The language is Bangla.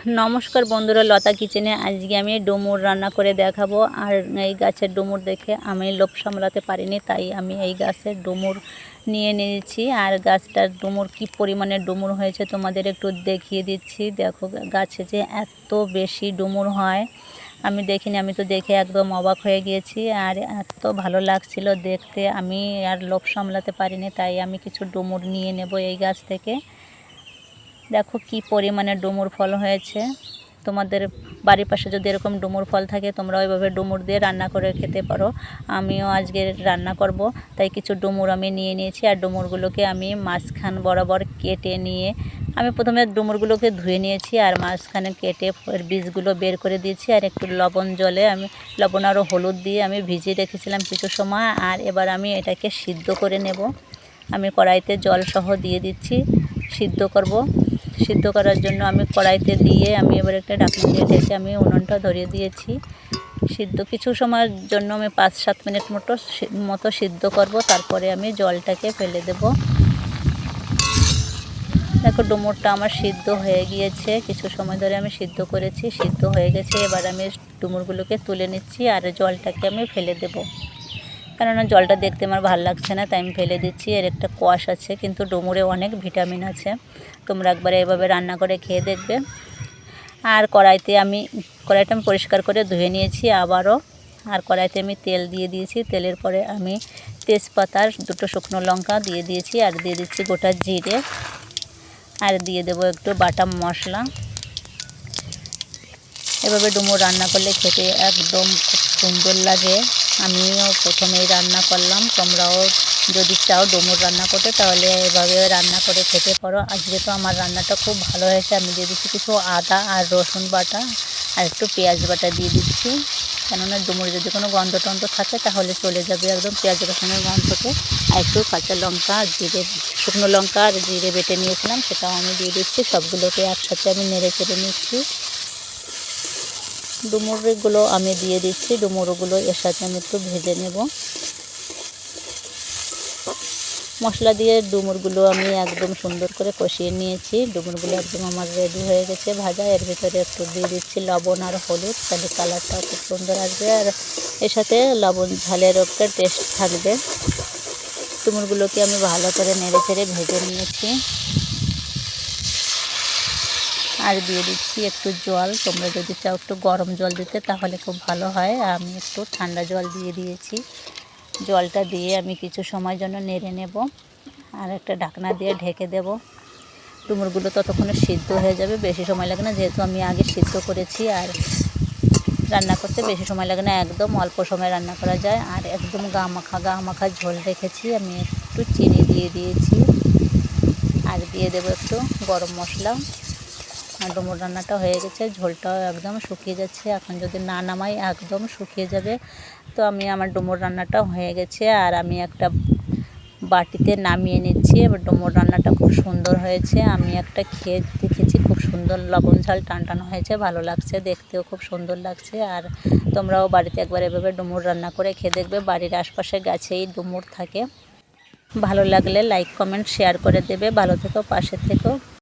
নমস্কার বন্ধুরা, লতা কিচেনে আজকে আমি ডুমুর রান্না করে দেখাবো। আর এই গাছের ডুমুর দেখে আমি লোভ সামলাতে পারিনি, তাই আমি এই গাছের ডুমুর নিয়ে নিয়েছি। আর গাছটার ডুমুর কি পরিমাণে ডুমুর হয়েছে তোমাদের একটু দেখিয়ে দিচ্ছি। দেখো, গাছে যে এত বেশি ডুমুর হয়, আমি দেখিনি, আমি তো দেখে একদম অবাক হয়ে গিয়েছি। আর এত ভালো লাগছিল দেখতে, আমি আর লোভ সামলাতে পারিনি, তাই আমি কিছু ডুমুর নিয়ে নেব এই গাছ থেকে। দেখো কি পরিমাণে ডুমুর ফল হয়েছে। তোমাদের বাড়ির পাশে যদি এরকম ডুমুর ফল থাকে, তোমরা ওইভাবে ডুমুর দিয়ে রান্না করে খেতে পারো। আমিও আজকে রান্না করব, তাই কিছু ডুমুর আমি নিয়ে নিয়েছি, আর ডুমুরগুলোকে আমি মাঝখান বরাবর কেটে নিয়ে, আমি প্রথমে ডুমুরগুলোকে ধুয়ে নিয়েছি, আর মাঝখানে কেটে বীজগুলো বের করে দিয়েছি, আর একটু লবণ জলে আমি, লবণ আরও হলুদ দিয়ে আমি ভিজিয়ে রেখেছিলাম কিছু সময়, আর এবার আমি এটাকে সিদ্ধ করে নেব। আমি কড়াইতে জল সহ দিয়ে দিচ্ছি, সিদ্ধ করব। সিদ্ধ করার জন্য আমি কড়াইতে দিয়ে আমি এবার একটা ঢাকনা দিয়ে ঢেকে আমি উনুনটা ধরিয়ে দিয়েছি। সিদ্ধ কিছু সময়ের জন্য আমি পাঁচ সাত মিনিট মতো মতো সিদ্ধ করব, তারপরে আমি জলটাকে ফেলে দেব। দেখো ডুমুরটা আমার সিদ্ধ হয়ে গিয়েছে, কিছু সময় ধরে আমি সিদ্ধ করেছি, সিদ্ধ হয়ে গেছে। এবার আমি ডুমুরগুলোকে তুলে নিচ্ছি আর জলটাকে আমি ফেলে দেবো। কেননা জলটা দেখতে আমার ভালো লাগছে না, তাই আমি ফেলে দিচ্ছি। এর একটা কোয়াশ আছে, কিন্তু ডুমুরে অনেক ভিটামিন আছে। তোমরা একবার এভাবে রান্না করে খেয়ে দেখবে। আর কড়াইতে আমি, কড়াইটা আমি পরিষ্কার করে ধুয়ে নিয়েছি আবারও। আর কড়াইতে আমি তেল দিয়ে দিয়েছি। তেলের পরে আমি তেজপাতার দুটো শুকনো লঙ্কা দিয়ে দিয়েছি আর দিয়ে দিচ্ছি গোটা জিরে। আর দিয়ে দেবো একটু বাটা মশলা। এভাবে ডুমুর রান্না করলে খেতে একদম খুব সুন্দর লাগে। আমিও প্রথমেই রান্না করলাম, তোমরাও যদি চাও ডুমুর রান্না করতে, তাহলে এভাবে রান্না করে খেতে পারো। আজকে তো আমার রান্নাটা খুব ভালো হয়েছে। আমি দিয়ে দিচ্ছি কিছু আদা আর রসুন বাটা আর একটু পেঁয়াজ বাটা দিয়ে দিচ্ছি। কেননা ডুমুরে যদি কোনো গন্ধ টন্ধ থাকে, তাহলে চলে যাবে একদম পেঁয়াজ রসুনের গন্ধকে আর একটু কাঁচা লঙ্কা আর জিরে, শুকনো লঙ্কা আর জিরে বেটে নিয়েছিলাম, সেটাও আমি দিয়ে দিচ্ছি। সবগুলোকে একসাথে আমি নেড়ে চেড়ে নিচ্ছি। ডুমুরগুলো আমি দিয়ে দিচ্ছি, ডুমুরগুলো এর সাথে আমি একটু ভেজে নেব। মশলা দিয়ে ডুমুরগুলো আমি একদম সুন্দর করে কষিয়ে নিয়েছি। ডুমুরগুলো একদম আমার রেডি হয়ে গেছে ভাজা। এর ভিতরে একটু দিয়ে দিচ্ছি লবণ আর হলুদ, তাহলে কালারটাও খুব সুন্দর আসবে। আর এর সাথে লবণ, ঝালের একটা টেস্ট থাকবে। ডুমুরগুলোকে আমি ভালো করে নেড়ে চেড়ে ভেজে নিয়েছি। আর দিয়ে দিচ্ছি একটু জল। তোমরা যদি চাও একটু গরম জল দিতে, তাহলে খুব ভালো হয়। আমি একটু ঠান্ডা জল দিয়ে দিয়েছি। জলটা দিয়ে আমি কিছু সময় জন্য নেড়ে নেব। আর একটা ঢাকনা দিয়ে ঢেকে দেব। ডুমুরগুলো ততক্ষণে সিদ্ধ হয়ে যাবে। বেশি সময় লাগে না, যেহেতু আমি আগে সিদ্ধ করেছি। আর রান্না করতে বেশি সময় লাগে না, একদম অল্প সময় রান্না করা যায়। আর একদম গা মাখা গা মাখা ঝোল রেখেছি। আমি একটু চিনি দিয়ে দিয়েছি। আর দিয়ে দেবো একটু গরম মশলা। ডুমুর রান্নাটা হয়ে গেছে, ঝোলটাও একদম শুকিয়ে যাচ্ছে। এখন যদি না নামাই, একদম শুকিয়ে যাবে। তো আমি আমার ডুমুর রান্নাটা হয়ে গেছে আর আমি একটা বাটিতে নামিয়ে নিচ্ছি। এবার ডুমুর রান্নাটা খুব সুন্দর হয়েছে। আমি একটা খেয়ে দেখেছি, খুব সুন্দর লবণ ঝাল টান টান হয়েছে। ভালো লাগছে, দেখতেও খুব সুন্দর লাগছে। আর তোমরাও বাড়িতে একবার এভাবে ডুমুর রান্না করে খেয়ে দেখবে। বাড়ির আশপাশে গাছেই ডুমুর থাকে। ভালো লাগলে লাইক কমেন্ট শেয়ার করে দেবে। ভালো থেকো, পাশে থেকো।